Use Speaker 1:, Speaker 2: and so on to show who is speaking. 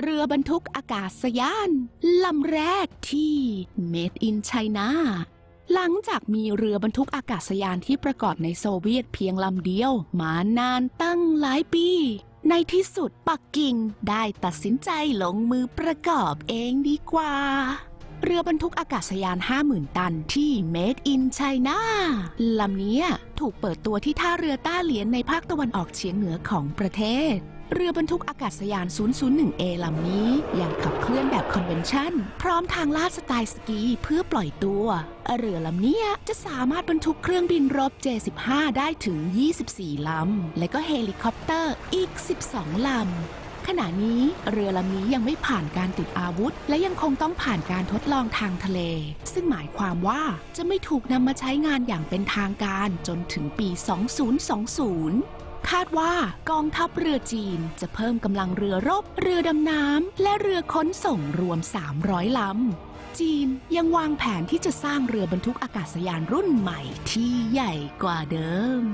Speaker 1: เรือบรรทุกอากาศยานลำแรกที่ Made in China หลังจากมีเรือบรรทุกอากาศยานที่ประกอบในโซเวียตเพียงลำเดียวมานานตั้งหลายปี ในที่สุดปักกิ่งได้ตัดสินใจลงมือประกอบเองดีกว่า เรือบรรทุกอากาศยาน 50,000 ตันที่ Made in China ลำนี้ถูกเปิดตัวที่ท่าเรือต้าเหลียนในภาคตะวันออกเฉียงเหนือของประเทศเรือบรรทุกอากาศยาน 001A ลำนี้ยังขับเคลื่อนแบบคอนเวนชั่น พร้อมทางลาดสไตล์สกีเพื่อปล่อยตัว เรือลำนี้จะสามารถบรรทุกเครื่องบินรบ J-15 ได้ถึง 24 ลำ และก็เฮลิคอปเตอร์อีก 12 ลำ ขณะนี้เรือลำนี้ยังไม่ผ่านการติดอาวุธ และยังคงต้องผ่านการทดลองทางทะเล ซึ่งหมายความว่าจะไม่ถูกนำมาใช้งานอย่างเป็นทางการจนถึงปี 2020คาดว่ากองทัพเรือจีนจะเพิ่มกำลังเรือรบ เรือดำน้ำ และเรือขนส่งรวม 300 ลำ จีนยังวางแผนที่จะสร้างเรือบรรทุกอากาศยานรุ่นใหม่ที่ใหญ่กว่าเดิม